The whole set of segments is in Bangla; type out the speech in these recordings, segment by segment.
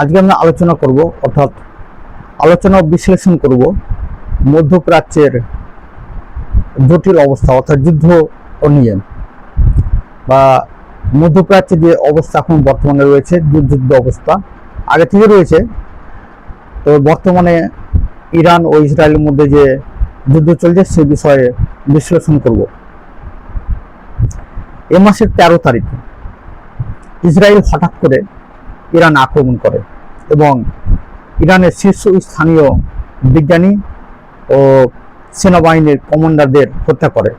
আজকে আমরা আলোচনা করব, অর্থাৎ আলোচনা বিশ্লেষণ করব মধ্যপ্রাচ্যের জটিল অবস্থা, অর্থাৎ যুদ্ধ নিয়ে বা মধ্যপ্রাচ্যে যে অবস্থা এখন বর্তমানে রয়েছে যুদ্ধ অবস্থা। আগে থেকে রয়েছে, তো বর্তমানে ইরান ও ইসরায়েলের মধ্যে যে যুদ্ধ চলছে সে বিষয়ে বিশ্লেষণ করব। এ মাসের তেরো তারিখ, ইসরায়েল হঠাৎ করে ইরান আক্রমণ করে এবং ইরানের শীর্ষ স্থানীয় বিজ্ঞানী ও সেনাবাহিনীর কমান্ডারদের হত্যা করে,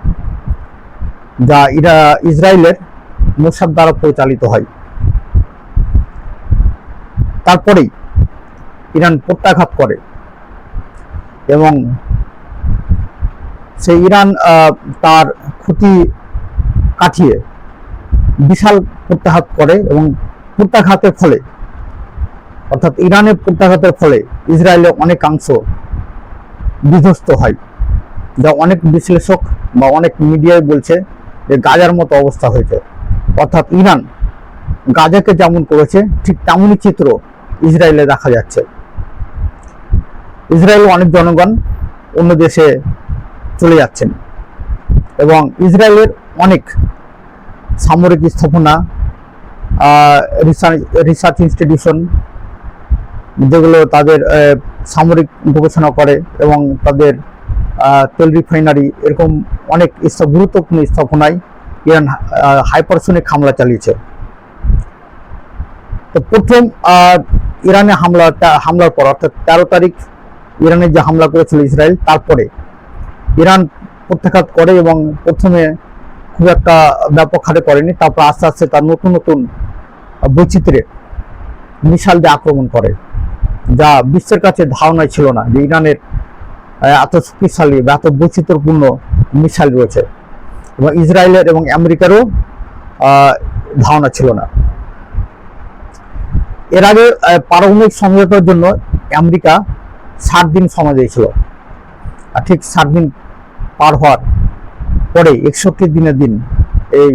যা ইরা, ইসরায়েলের মোসাদ দ্বারা পরিচালিত হয়। তারপরেই ইরান প্রত্যাঘাত করে এবং সেই ইরান তার ক্ষতি কাটিয়ে বিশাল প্রত্যাঘাত করে এবং প্রত্যাঘাতের ফলে, অর্থাৎ ইরানের প্রত্যাঘাতের ফলে ইসরায়েলের অনেকাংশ বিধ্বস্ত হয়। যা অনেক বিশ্লেষক বা অনেক মিডিয়ায় বলছে যে গাজার মতো অবস্থা হয়েছে। অর্থাৎ ইরান গাজাকে যেমন করেছে, ঠিক তেমনই চিত্র ইসরায়েলে দেখা যাচ্ছে। ইসরায়েল অনেক জনগণ অন্য দেশে চলে যাচ্ছেন এবং ইসরায়েলের অনেক সামরিক স্থাপনা রিসার্চ ইনস্টিটিউশন যেগুলো তাদের সামরিক গবেষণা করে এবং তাদের তেল রিফাইনারি এরকম অনেক গুরুত্বপূর্ণ স্থাপনায় ইরান হাইপারসনিক হামলা চালিয়েছে। তো প্রথম ইরানে হামলা হামলার পর, অর্থাৎ তেরো তারিখ ইরানে যে হামলা করেছিল ইসরায়েল, তারপরে ইরান প্রত্যাঘাত করে এবং প্রথমে খুব একটা ব্যাপক হারে করেনি, তারপর আস্তে আস্তে তার নতুন নতুন বৈচিত্র্যের মিসাইল দিয়ে আক্রমণ করে, যা বিশ্বের কাছে ধারণাই ছিল না যে ইরানের এত শক্তিশালী বা এত বৈচিত্র্যপূর্ণ মিসাইল রয়েছে। এবং ইসরায়েলের এবং আমেরিকারও ধারণা ছিল না। এর আগে পারমাণবিক সমঝোতার জন্য আমেরিকা ষাট দিন সময় দিয়েছিল। আর ঠিক ষাট দিন পার হওয়ার পরে একষট্টি দিনের দিন এই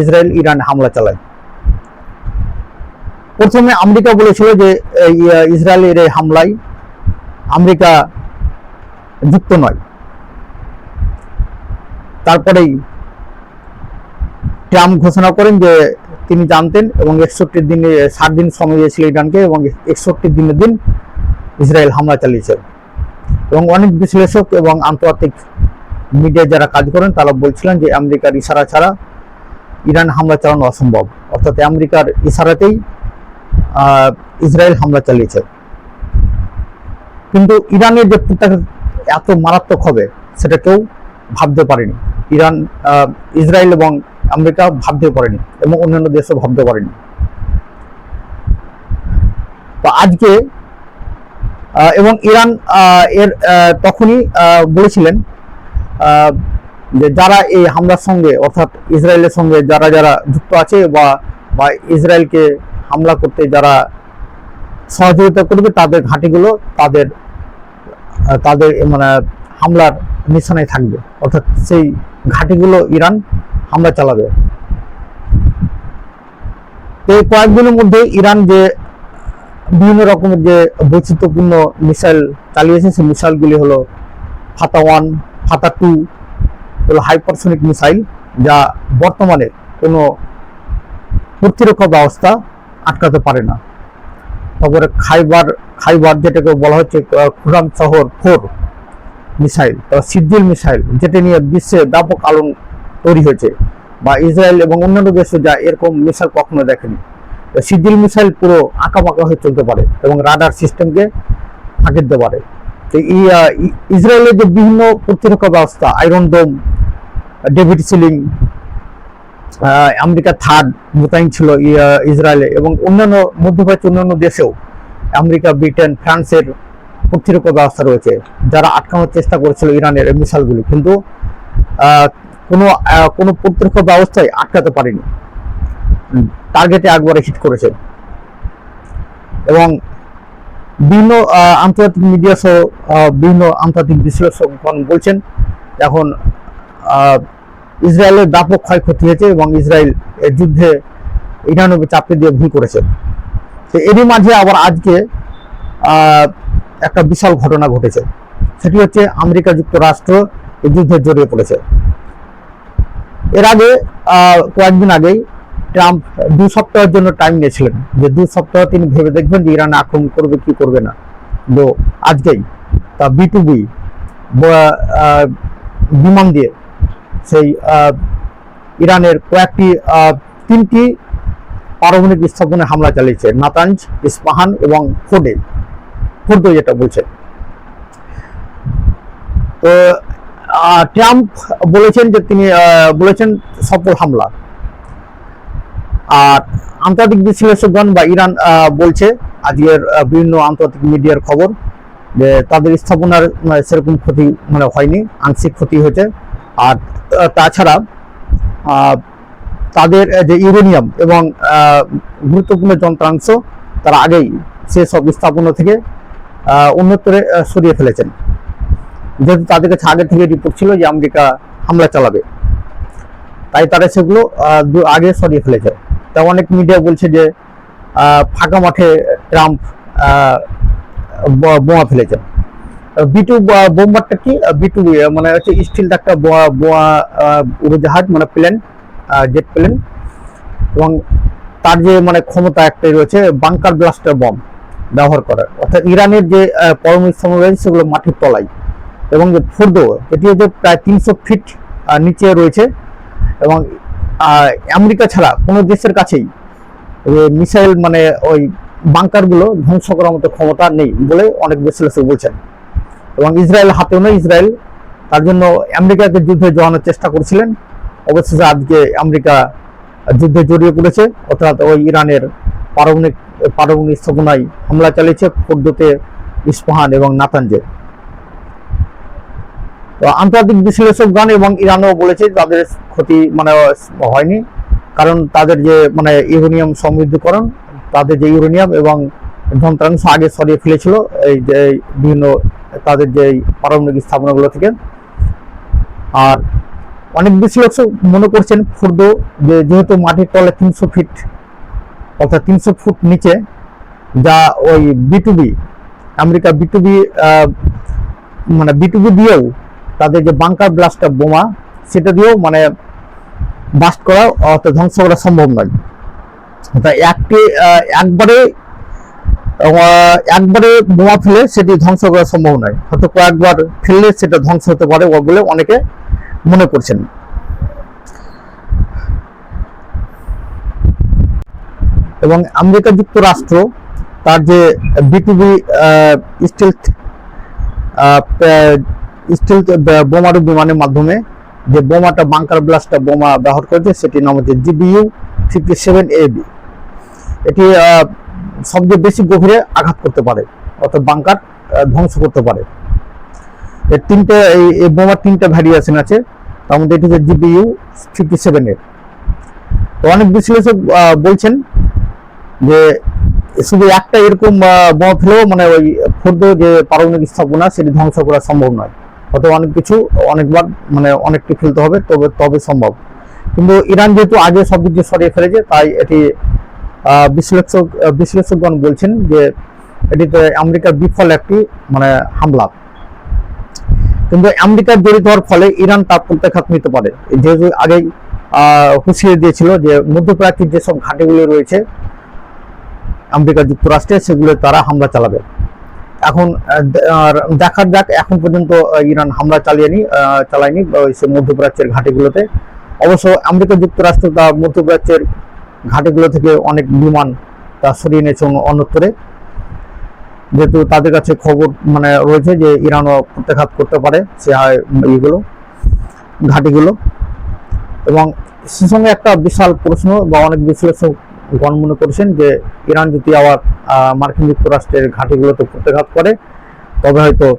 ইসরায়েল ইরান হামলা চালায়। প্রথমে আমেরিকা বলেছিল যে ইসরায়েলের এই হামলায় আমেরিকা যুক্ত নয়। তারপরেই ট্রাম্প ঘোষণা করেন যে, তিনি জানতেন এবং একষট্টি দিনে, ষাট দিন সময় দিয়েছিল ইরানকে এবং একষট্টি দিনের দিন ইসরায়েল হামলা চালিয়েছে। এবং অনেক বিশ্লেষক এবং আন্তর্জাতিক মিডিয়া যারা কাজ করেন, তারা বলছিলেন যে, আমেরিকার ইশারা ছাড়া ইরান হামলা চালানো অসম্ভব। অর্থাৎ আমেরিকার ইশারাতেই ইসরায়েল হামলা চালিয়েছে। কিন্তু ইরানের যে এত মারাত্মক হবে, সেটা কেউ ভাবতে পারেনি। ইরান ইসরায়েল এবং আমেরিকা ভাবতে পারেনি এবং অন্যান্য দেশও ভাবতে পারেনি। তো আজকে এবং ইরান এর তখনই বলেছিলেন যে যারা এই হামলার সঙ্গে, অর্থাৎ ইসরায়েলের সঙ্গে যারা যারা যুক্ত আছে বা বা ইসরায়েলকে হামলা করতে যারা সহযোগিতা করবে, তাদের ঘাঁটিগুলো তাদের তাদের মানে হামলার নিশানায় থাকবে। অর্থাৎ সেই ঘাঁটিগুলো ইরান হামলা চালাবে। এই কয়েকদিনের মধ্যে ইরান যে বিভিন্ন রকমের যে বৈচিত্র্যপূর্ণ মিসাইল চালিয়েছে, সেই মিসাইলগুলি হলো ফাতা ওয়ান, ফাতা টু, হলো হাইপারসনিক মিসাইল, যা বর্তমানে কোনো প্রতিরক্ষা ব্যবস্থা আটকাতে পারে না। তারপরে খাইবার খাইবার যেটাকে বলা হচ্ছে খুরাম শহর ফোর মিসাইল সিদ্দিল মিসাইল, যেটা নিয়ে বিশ্বে ব্যাপক আলোড়ন তৈরি হয়েছে, বা ইসরায়েল এবং অন্যান্য দেশে যা এরকম মিসাইল কখনো দেখেনি। সিদ্দিল মিসাইল পুরো আঁকাবাঁকা হয়ে চলতে পারে এবং রাডার সিস্টেমকে ফাঁকি দিতে পারে। তো ইসরায়েলের যে বিভিন্ন প্রতিরক্ষা ব্যবস্থা, iron dome, David sling America THAAD মোতায়েন ছিল ইসরায়েলে এবং অন্যান্য মধ্যপ্রাচ্য অন্যান্য দেশেও আমেরিকা, ব্রিটেন, ফ্রান্সের প্রতিরক্ষা ব্যবস্থা রয়েছে, যারা আটকানোর চেষ্টা করেছিল ইরানের মিসাইলগুলি। কিন্তু কোনো কোনো প্রতিরক্ষা ব্যবস্থায় আটকাতে পারেনি। টার্গেটে একবারে হিট করেছে। এবং বিভিন্ন আন্তর্জাতিক মিডিয়া সহ বিভিন্ন আন্তর্জাতিক বিশ্লেষকগণ বলছেন, এখন ইসরায়েলের ব্যাপক ক্ষয়ক্ষতি হয়েছে এবং ইসরায়েল যুদ্ধে ইরানকে চাপে দিয়ে ভুল করেছে। তো এরই মাঝে আবার আজকে একটা বিশাল ঘটনা ঘটেছে। সেটি হচ্ছে আমেরিকা যুক্তরাষ্ট্র এই যুদ্ধে জড়িয়ে পড়েছে। এর আগে কয়েকদিন আগেই ট্রাম্প দু সপ্তাহের জন্য টাইম নিয়েছিলেন। যে দু সপ্তাহ তিনি ভেবে দেখবেন যে ইরানে আক্রমণ করবে, কি করবে না। তো আজকেই তা বি টু বি বিমান দিয়ে সেই ইরানের কয়েকটি তিনটি পারমাণবিক স্থাপনে হামলা চালিয়েছে নাতাঞ্জ ইস্পাহান এবং ফোর্ডে ফোর্দো যেটা বলছে। তো ট্রাম্প বলেছেন যে তিনি বলেছেন সফল হামলা। আর আন্তর্জাতিক বিশ্লেষকগণ বা ইরান বলছে আজকের বিভিন্ন আন্তর্জাতিক মিডিয়ার খবর যে তাদের স্থাপনার মানে, সেরকম ক্ষতি মানে হয়নি আংশিক ক্ষতি হয়েছে। আর তাছাড়া তাদের যে ইউরেনিয়াম এবং গুরুত্বপূর্ণ যন্ত্রাংশ তারা আগেই সেসব স্থাপনা থেকে আহ, সরিয়ে ফেলেছেন। যেহেতু তাদের কাছে আগে থেকে রিপোর্ট ছিল যে আমেরিকা হামলা চালাবে তাই তারা সেগুলো আগে সরিয়ে ফেলেছে। তা অনেক মিডিয়া বলছে যে ফাঁকা মাঠে ট্রাম্প বোমা ফেলেছেন। বিটু বোম্বারটা কি? বিটু মানে হচ্ছে স্টিল একটা বোমা আহ, উড়োজাহাজ মানে প্লেন জেট প্লেন। এবং তার যে মানে ক্ষমতা একটাই রয়েছে বাংকার ব্লাস্টার বম ব্যবহার করার। অর্থাৎ ইরানের যে পরমাণু স্তম্ভ রয়েছে সেগুলো মাটির তলায়। এবং যে ফুর্দো এটি হচ্ছে প্রায় তিনশো ফিট নিচে রয়েছে। এবং আমেরিকা ছাড়া কোনো দেশের কাছেই মিসাইল মানে ওই বাংকারগুলো ধ্বংস করার মতো ক্ষমতা নেই বলে অনেক বিশ্লেষক বলছেন। এবং ইসরায়েল হাতেও নেই, ইসরায়েল। তার জন্য আমেরিকাকে যুদ্ধে জড়ানোর চেষ্টা করছিলেন। অবশেষে আজকে আমেরিকা যুদ্ধে জড়িয়ে পড়েছে। অর্থাৎ ওই ইরানের পারমাণবিক পারমাণবিক স্থাপনায় হামলা চালিয়েছে ফোর্দোতে ইস্পাহান এবং নাতাঞ্জে তো আন্তর্জাতিক বিশ্লেষকগণ এবং ইরানও বলেছে তাদের ক্ষতি মানে হয়নি। কারণ তাদের যে মানে ইউরেনিয়াম সমৃদ্ধকরণ, তাদের যে ইউরেনিয়াম এবং যন্ত্রাংশ আগে সরিয়ে ফেলেছিল, এই যে বিভিন্ন তাদের যে পারমাণবিক স্থাপনাগুলো থেকে। আর অনেক বিশ্লেষক মনে করছেন ফুর্দো যে যেহেতু মাটির তলে তিনশো ফিট অর্থাৎ তিনশো ফুট নিচে যা ওই বিটুবি আমেরিকা বিটুবি মানে বিটুবি দিয়েও তাদের যে বাংকার ব্লাস্টার বোমা, সেটা দিয়েও মানে বাস্ট করা অর্থাৎ ধ্বংস করা সম্ভব নয়। তা একটি একবারে একবারে বোমা ফেলে সেটি ধ্বংস করা সম্ভব নয়। হয়তো কয়েকবার ফেললে সেটা ধ্বংস হতে পারে বলে অনেকে মনে করছেন। এবং আমেরিকা যুক্তরাষ্ট্র তার যে বিটুবি স্টিল স্টিল বোমারু বিমানের মাধ্যমে যে বোমাটা বাংকার ব্লাস্টার বোমা ব্যবহার করেছে, সেটির নাম হচ্ছে GBU fifty seven A B এটি সবচেয়ে বেশি গভীরে আঘাত করতে পারে, অর্থাৎ বাংকার ধ্বংস করতে পারে। এর তিনটে, এই বোমার তিনটে ভ্যারিয়েশন আছে, তার মধ্যে এটি হচ্ছে জিবিইউ ফিফটি সেভেনের তো অনেক বিশ্লেষক বলছেন যে শুধু একটা এরকম বোমা ফেলেও মানে ওই ক্ষুদ্র যে পারমাণবিক স্থাপনা, সেটি ধ্বংস করা সম্ভব নয়। হয়তো অনেক কিছু অনেকবার মানে অনেকটি ফেলতে হবে, তবে তবে সম্ভব। কিন্তু ইরান যেহেতু আগে সব কিছু সরিয়ে ফেলেছে, তাই এটি বিশ্লেষক বিশ্লেষকগণ বলছেন যে এটিতে আমেরিকার বিফল একটি মানে হামলা। কিন্তু আমেরিকার জড়িত হওয়ার ফলে ইরান তার প্রত্যাঘাত নিতে পারে। যেহেতু আগেই আহ, হুঁশিয়ারি দিয়েছিল যে মধ্যপ্রাচ্যের যেসব ঘাটিগুলো রয়েছে আমেরিকা যুক্তরাষ্ট্রে সেগুলো তারা হামলা চালাবে। এখন আহ, দে- আর দেখা যাক এখন পর্যন্ত ইরান হামলা চালিয়েনি চালায়নি মধ্যপ্রাচ্যের ঘাটিগুলোতে। অবশ্য আমেরিকা যুক্তরাষ্ট্র তা মধ্যপ্রাচ্যের ঘাটিগুলো থেকে অনেক বিমান তা সরিয়ে নিয়েছে অন্য- অন্যত্রে যেহেতু তাদের কাছে খবর মানে রয়েছে যে ইরানও প্রত্যাঘাত করতে পারে সে হয় ইগুলো ঘাটিগুলো। এবং সে সঙ্গে একটা বিশাল প্রশ্ন বা অনেক বিশ্লেষক গণ মনে করছেন যে ইরান যদি আবার মার্কিন যুক্তরাষ্ট্রের ঘাটিগুলোতে প্রত্যাঘাত করে, তবে হয়তো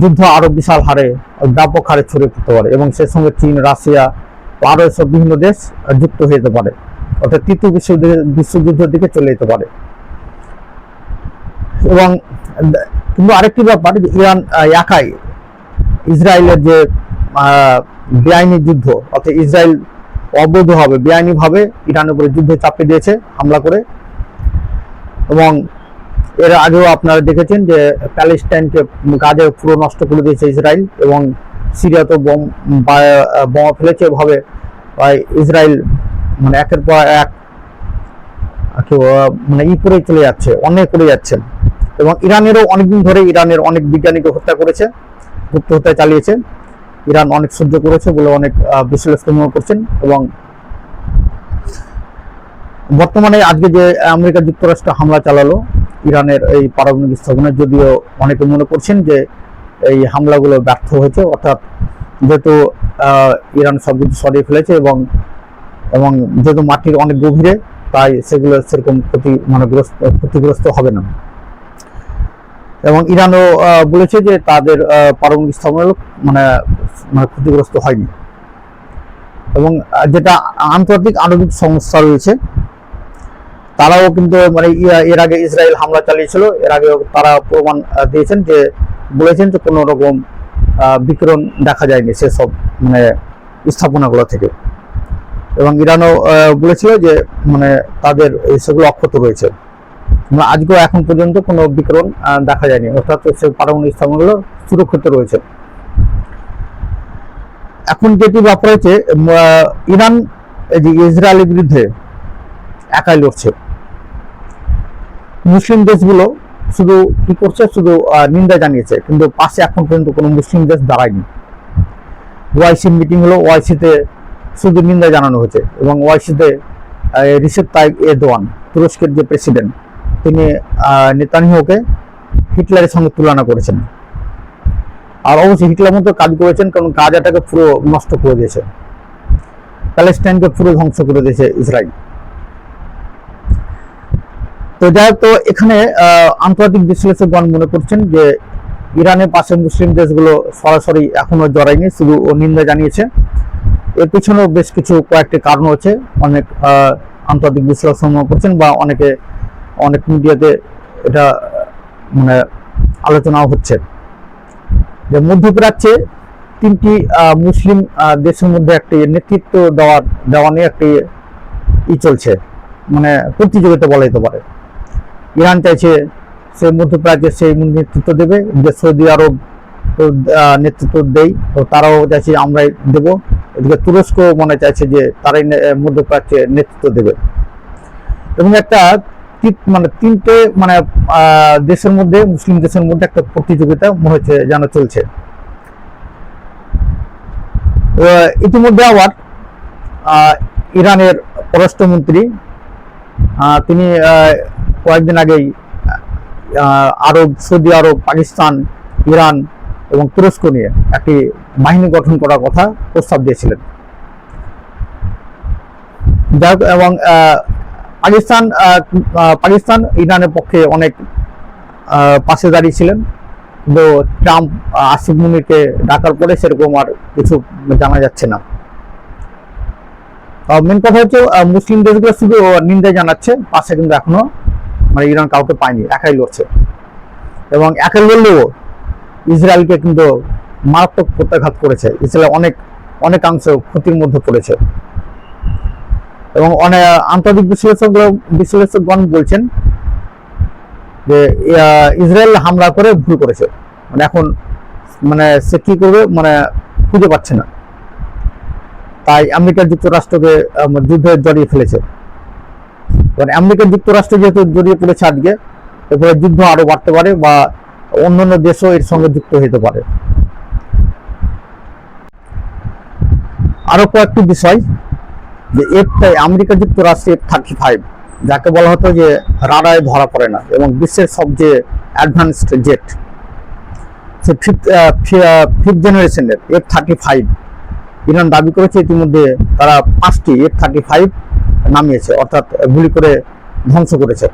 যুদ্ধ আরও বিশাল হারে, ব্যাপক হারে ছড়িয়ে পড়তে পারে এবং সে সঙ্গে চীন, রাশিয়া ও আরও এসব বিভিন্ন দেশ যুক্ত হয়ে যেতে পারে। অর্থাৎ তৃতীয় বিশ্বযুদ্ধ বিশ্বযুদ্ধের দিকে চলে যেতে পারে। এবং কিন্তু আরেকটি ব্যাপার, ইরান একাই ইসরায়েলের যে বেআইনি যুদ্ধ, অর্থাৎ ইসরায়েল অবৈধভাবে বেআইনিভাবে ইরানের উপরে যুদ্ধ চাপিয়ে দিয়েছে, হামলা করে। এবং এর আগেও আপনারা দেখেছেন যে, প্যালেস্টাইনকে গাজে পুরো নষ্ট করে দিয়েছে ইসরায়েল এবং সিরিয়াতে বোম বোমা ফেলেছে। এভাবে ইসরায়েল মানে একের পর এক মানে ই করে চলে যাচ্ছে, অন্যায় করে যাচ্ছে। এবং ইরানেরও অনেকদিন ধরে ইরানের অনেক বিজ্ঞানীকে হত্যা করেছে, গুপ্ত হত্যা চালিয়েছে। ইরান অনেক সহ্য করেছে বলে অনেক বিশ্লেষণ করছেন। এবং বর্তমানে আজকে যে আমেরিকা যুক্তরাষ্ট্র হামলা চালালো, ইরানের এই পারমাণবিক স্থাপনায় যদিও অনেকে মনে করছেন যে এই হামলাগুলো ব্যর্থ হয়েছে, অর্থাৎ যেহেতু ইরান সব কিছু সরিয়ে ফেলেছে এবং এবং যেহেতু মাটির অনেক গভীরে, তাই সেগুলো সেরকম ক্ষতি মানে ক্ষতিগ্রস্ত হবে না। এবং ইরানও বলেছে যে তাদের পারমাণবিক স্থাপনা মানে মানে ক্ষতিগ্রস্ত হয়নি। এবং যেটা আন্তর্জাতিক আণবিক সংস্থা রয়েছে, তারাও কিন্তু মানে এর আগে ইসরায়েল হামলা চালিয়েছিল। এর আগে তারা প্রমাণ দিয়েছেন যে, বলেছেন যে কোনো রকম বিকিরণ দেখা যায়নি সেসব মানে স্থাপনাগুলো থেকে। এবং ইরানও বলেছিল যে মানে তাদের সেগুলো অক্ষত রয়েছে। মানে আজকেও এখন পর্যন্ত কোনো বিকিরণ দেখা যায়নি। অর্থাৎ সে পারমাণবিক স্থাপনাগুলো সুরক্ষিত রয়েছে। এখন যেটি ব্যাপার হচ্ছে ইরান যে ইসরায়েলের বিরুদ্ধে একাই লড়ছে। মুসলিম দেশগুলো শুধু কি করছে? শুধু নিন্দা জানিয়েছে। কিন্তু পাশে এখন পর্যন্ত কোনো মুসলিম দেশ দাঁড়ায়নি। ওয়াইসি মিটিং হলো, ওয়াইসিতে শুধু নিন্দা জানানো হয়েছে এবং ওয়াইসিতে রিসেপ তাইব এরদোয়ান তুরস্কের যে প্রেসিডেন্ট তিনি আহ, নেতানিয়াহুকে হিটলারের সঙ্গে তুলনা করেছেন। আর অবশ্যই হিটলার মতো কাজ করেছেন কারণ গাজাটাকে পুরো নষ্ট করে দিয়েছে। প্যালেস্টাইনকে পুরো ধ্বংস করে দিয়েছে ইসরায়েল। তো যাই তো এখানে আন্তর্জাতিক বিশ্লেষকগণ মনে করছেন যে ইরানের পাশে মুসলিম দেশগুলো সরাসরি এখনও জড়ায়নি শুধু ও নিন্দা জানিয়েছে। এর পিছনেও বেশ কিছু কয়েকটি কারণ আছে অনেক আন্তর্জাতিক বিশ্লেষণ করছেন বা অনেকে, অনেক মিডিয়াতে এটা মানে আলোচনাও হচ্ছে। যে মধ্যপ্রাচ্যে তিনটি মুসলিম দেশের মধ্যে একটি নেতৃত্ব দেওয়ার, দেওয়া নিয়ে একটি ই চলছে। মানে প্রতিযোগিতা বলা যেতে পারে। ইরান চাইছে সে মধ্যপ্রাচ্যে সেই নেতৃত্ব দেবে। যে সৌদি আরব নেতৃত্ব দেই। তো তারাও চাইছে আমরাই দেব। এদিকে তুরস্ক মনে চাইছে যে তারাই মধ্যপ্রাচ্যে নেতৃত্ব দেবে। এবং একটা মানে তিনটে মানে দেশের মধ্যে, মুসলিম দেশের মধ্যে একটা প্রতিযোগিতা মনে হচ্ছে যেন চলছে। ইতিমধ্যে আবার ইরানের পররাষ্ট্রমন্ত্রী তিনি কয়েকদিন আগেই Arab, Saudi Arab, Pakistan, Iran এবং তুরস্ক নিয়ে একটি বাহিনী গঠন করার কথা প্রস্তাব দিয়েছিলেন। এবং পাকিস্তান পাকিস্তান ইরানের পক্ষে অনেক পাশে দাঁড়িয়েছিলেন কিন্তু ট্রাম্প আসিফ মুনিরকে ডাকার পরে সেরকম আর কিছু জানা যাচ্ছে না। মেন কথা হচ্ছে মুসলিম দেশগুলো শুধু নিন্দা জানাচ্ছে, পাশে কিন্তু এখনও মানে ইরান কাউকে পায়নি, একাই লড়ছে। এবং একাই লড়লেও ইসরায়েলকে কিন্তু মারাত্মক প্রত্যাঘাত করেছে। ইসরায়েল অনেক, অনেকাংশ ক্ষতির মধ্যে পড়েছে। এবং অনেক আন্তর্জাতিক বিশ্লেষক বিশ্লেষকগণ বলছেন যে ইসরায়েল হামলা করে ভুল করেছে। মানে এখন মানে সে কি করবে? মানে খুঁজে পাচ্ছে না। তাই আমেরিকা যুক্তরাষ্ট্রকে যুদ্ধে জড়িয়ে ফেলেছে। এবার আমেরিকা যুক্তরাষ্ট্র যেহেতু জড়িয়ে পড়েছে আজকে, এরপরে যুদ্ধ আরও বাড়তে পারে বা অন্যান্য দেশও এর সঙ্গে যুক্ত হতে পারে। আরও কয়েকটি বিষয়, যে এফ আমেরিকা যুক্তরাষ্ট্রে এফ থার্টি ফাইভ, যাকে বলা হতো যে রাডারে ধরা পড়ে না, এবং বিশ্বের সবচেয়ে অ্যাডভান্সড জেট, সে ফিফথ ফিফথ জেনারেশনের এফ থার্টি ফাইভ। ইরান দাবি করেছে ইতিমধ্যে তারা পাঁচটি এফ থার্টি ফাইভ নামিয়েছে, অর্থাৎ গুলি করে ধ্বংস করেছে।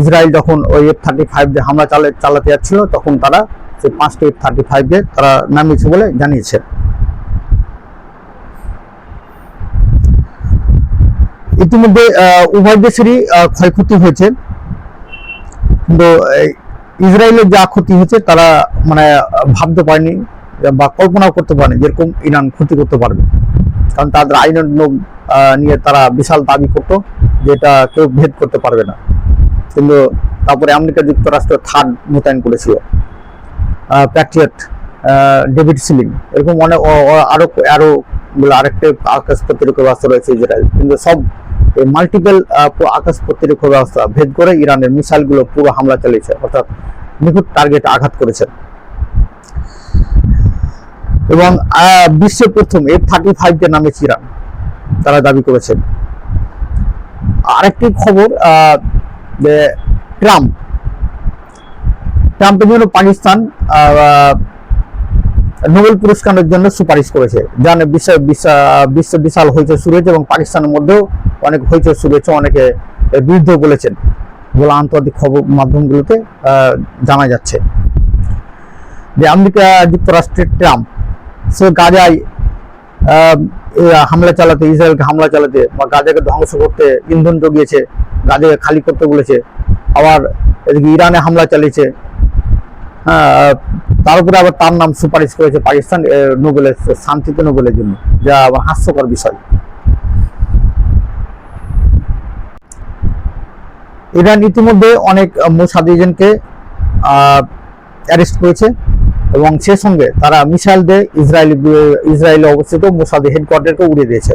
ইসরায়েল যখন ওই এফ থার্টি ফাইভ দিয়ে হামলা চালে চালাতে যাচ্ছিল তখন তারা সেই পাঁচটি এফ থার্টি ফাইভ দিয়ে তারা নামিয়েছে বলে জানিয়েছে। ইতিমধ্যে উভয় দেশেরই ক্ষয়ক্ষতি হয়েছে। কিন্তু ইসরায়েলের যা ক্ষতি হয়েছে তারা মানে ভাবতে পারেনি বা কল্পনাও করতে পারেনি যেরকম ইরান ক্ষতি করতে পারবে। কারণ তাদের আহ, নিয়ে তারা বিশাল দাবি করত যেটা কেউ ভেদ করতে পারবে না। কিন্তু তারপরে আমেরিকা যুক্তরাষ্ট্র থার্ড মোতায়েন করেছিল। প্যাট্রিয়ট ডেভিড সিলিং এরকম অনেক আরও আরও আরেকটা আকাশ প্রতিরক্ষা ব্যবস্থা রয়েছে ইসরায়েল। কিন্তু সব মাল্টিপল আকাশ প্রতিরক্ষা ব্যবস্থা ভেদ করে ইরানের মিসাইলগুলো পুরো হামলা চালিয়েছে, অর্থাৎ নিখুঁত টার্গেট আঘাত করেছে। এবং বিশ্বের প্রথম এফ থার্টি ফাইভ যে নামেছে ইরান। তারা দাবি করেছেন আরেকটি খবর যে ট্রাম্প। ট্রাম্পের জন্য পাকিস্তান নোবেল পুরস্কারের জন্য সুপারিশ করেছে। জানে বিশ্ব, বিশ্ব- বিশাল হইচই শুরু হয়েছে এবং পাকিস্তানের মধ্যেও অনেক হইচই শুরু হয়েছে, অনেকে বিরুদ্ধে বলেছেন বলে আন্তর্জাতিক খবর মাধ্যমগুলোতে জানা যাচ্ছে। যে আমেরিকা যুক্তরাষ্ট্রের ট্রাম্প, সে গাজায় হামলা চালাতে, ইসরায়েলকে হামলা চালাতে বা গাজাকে ধ্বংস করতে ইন্ধন জগিয়েছে গাজাকে খালি করতে বলেছে আবার এদিকে ইরানে হামলা চালিয়েছে হ্যাঁ, তার উপরে আবার তার নাম সুপারিশ করেছে পাকিস্তান নোবেলের শান্তিতে নোবেলের জন্য যা আবার হাস্যকর বিষয়। ইরান ইতিমধ্যে অনেক মোসাদ এজেন্টকে অ্যারেস্ট করেছে এবং সে সঙ্গে তারা মিসাইল দিয়ে ইসরায়েল ইসরায়েলে অবস্থিত মোসাদের হেডকোয়ার্টারকে উড়িয়ে দিয়েছে।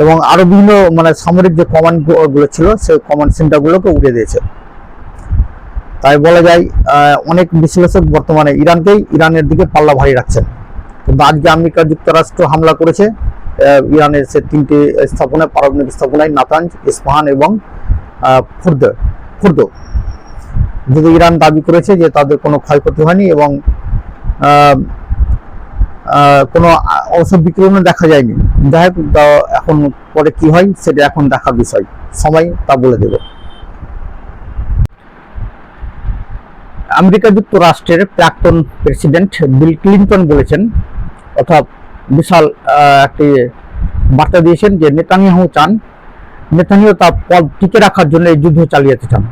এবং আরও বিভিন্ন মানে সামরিক যে কমান্ডগুলো ছিল, সেই কমান্ড সেন্টারগুলোকে উড়িয়ে দিয়েছে। তাই বলা যায় অনেক বিশ্লেষক বর্তমানে ইরানকেই ইরানের দিকে পাল্লা ভারী রাখছেন। কিন্তু আজকে আমেরিকা যুক্তরাষ্ট্র হামলা করেছে ইরানের সে তিনটি স্থাপনায় পারমাণবিক স্থাপনায় নাতাঞ্জ ইস্পাহান এবং ফুর্দ ফুর্দ যদি ইরান দাবি করেছে যে তাদের কোনো ক্ষয়ক্ষতি হয়নি এবং কোনো ঔষধ বিক্রমও দেখা যায়নি। যাই হোক এখন পরে কি হয়, সেটা এখন দেখার বিষয়। সময় তা বলে দেবে। আমেরিকা যুক্তরাষ্ট্রের প্রাক্তন প্রেসিডেন্ট বিল ক্লিন্টন বলেছেন, অর্থাৎ বিশাল একটি বার্তা দিয়েছেন যে নেতানিয়াহু চান, নেতানিয়াহু তার পদ টিকে রাখার জন্য এই যুদ্ধ চালিয়ে চান।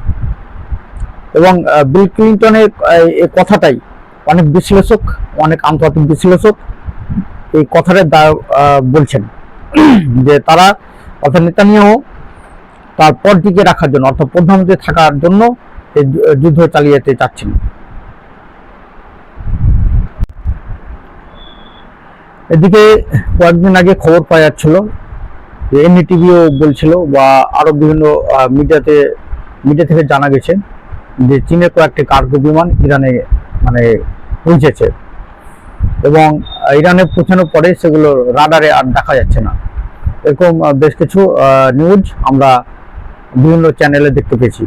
এবং বিল ক্লিন্টনের এই কথাটাই অনেক বিশ্লেষক, অনেক আন্তর্জাতিক বিশ্লেষক এই কথাটা বলছেন। যে তারা, অর্থাৎ নেতানিয়াহু তার পদ টিকে রাখার জন্য, অর্থাৎ প্রধানমন্ত্রী থাকার জন্য এই যুদ্ধ চালিয়ে যেতে চাচ্ছেন। এদিকে কয়েকদিন আগে খবর পাওয়া যাচ্ছিল, যে এনডিটিভিও বলছিল বা আরও বিভিন্ন মিডিয়াতে, মিডিয়া থেকে জানা গেছে যে চীনের কয়েকটি কার্গো বিমান ইরানে মানে পৌঁছেছে। এবং ইরানে পৌঁছানোর পরে সেগুলো রাডারে আর দেখা যাচ্ছে না। এরকম বেশ কিছু নিউজ আমরা বিভিন্ন চ্যানেলে দেখতে পেয়েছি।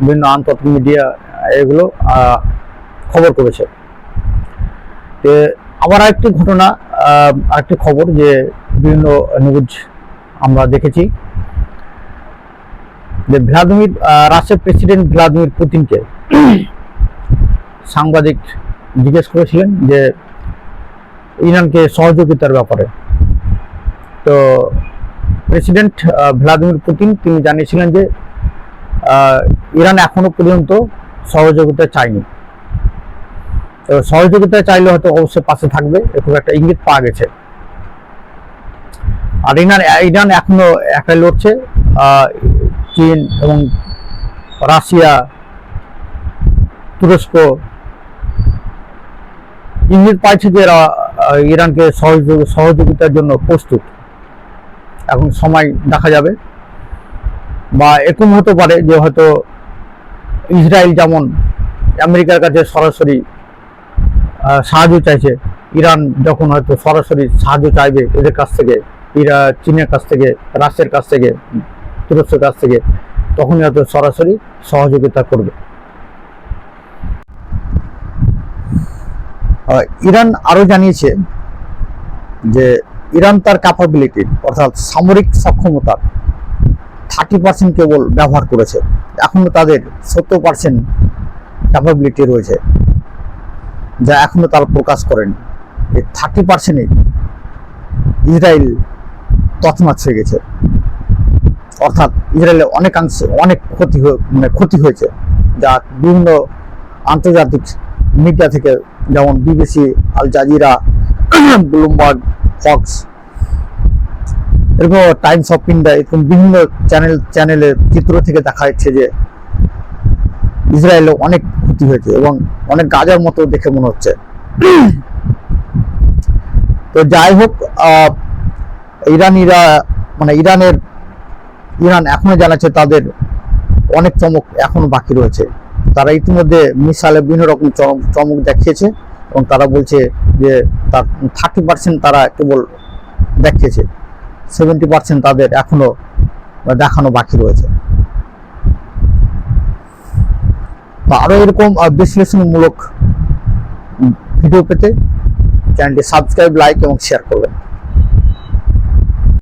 বিভিন্ন আন্তর্জাতিক মিডিয়া এগুলো খবর করেছে। আবার আরেকটি ঘটনা আরেকটি খবর যে বিভিন্ন নিউজ আমরা দেখেছি। যে ভ্লাদিমির রাশিয়ার প্রেসিডেন্ট ভ্লাদিমির পুতিনকে সাংবাদিক জিজ্ঞেস করেছিলেন যে ইরানকে সহযোগিতার ব্যাপারে। তো প্রেসিডেন্ট ভ্লাদিমির পুতিন, তিনি জানিয়েছিলেন যে ইরান এখনও পর্যন্ত সহযোগিতা চায়নি। তো সহযোগিতা চাইলে হয়তো অবশ্যই পাশে থাকবে এরকম একটা ইঙ্গিত পাওয়া গেছে। আর ইরান ইরান এখনও একাই লড়ছে চীন এবং রাশিয়া, তুরস্ক ইঙ্গিত পাইছে যে এরা ইরানকে সহযোগ, সহযোগিতার জন্য প্রস্তুত, এখন সময় দেখা যাবে। বা এরকম হতে পারে যে হয়তো ইসরায়েল যেমন আমেরিকার কাছে সরাসরি সাহায্য চাইছে, ইরান যখন হয়তো সরাসরি সাহায্য চাইবে এদের কাছ থেকে, ইরা, চীনের কাছ থেকে, রাশিয়ার কাছ থেকে, তুরস্কের কাছ থেকে, তখনই হয়তো সরাসরি সহযোগিতা করবে। ইরান আরও জানিয়েছে যে ইরান তার ক্যাপাবিলিটি অর্থাৎ সামরিক সক্ষমতার থার্টি পার্সেন্ট কেবল ব্যবহার করেছে। এখনও তাদের সত্তর পার্সেন্ট ক্যাপাবিলিটি রয়েছে, যা এখনও তারা প্রকাশ করেনি। এই থার্টি পার্সেন্টে ইসরায়েল তছনছ হয়ে গেছে। অর্থাৎ ইসরায়েলের অনেকাংশে অনেক ক্ষতি মানে ক্ষতি হয়েছে, যা বিভিন্ন আন্তর্জাতিক মিডিয়া থেকে, যেমন BBC Al Jazeera, Bloomberg, Fox এরকম টাইমস অফ ইন্ডিয়া, এরকম বিভিন্ন চ্যানেল, চ্যানেলের চিত্র থেকে দেখা যাচ্ছে যে ইসরায়েলে অনেক ক্ষতি হয়েছে এবং অনেক গাজার মতো দেখে মনে হচ্ছে। তো যাই হোক ইরানিরা মানে ইরানের, ইরান এখনও জানাচ্ছে তাদের অনেক চমক এখনও বাকি রয়েছে। তারা ইতিমধ্যে মিসাইলে বিভিন্ন রকম চমক দেখিয়েছে এবং তারা বলছে যে তার থার্টি পার্সেন্ট তারা কেবল দেখিয়েছে। সেভেন্টি পার্সেন্ট তাদের এখনও দেখানো বাকি রয়েছে। তো আরও এরকম বিশ্লেষণমূলক ভিডিও পেতে চ্যানেলটি সাবস্ক্রাইব, লাইক এবং শেয়ার করবেন।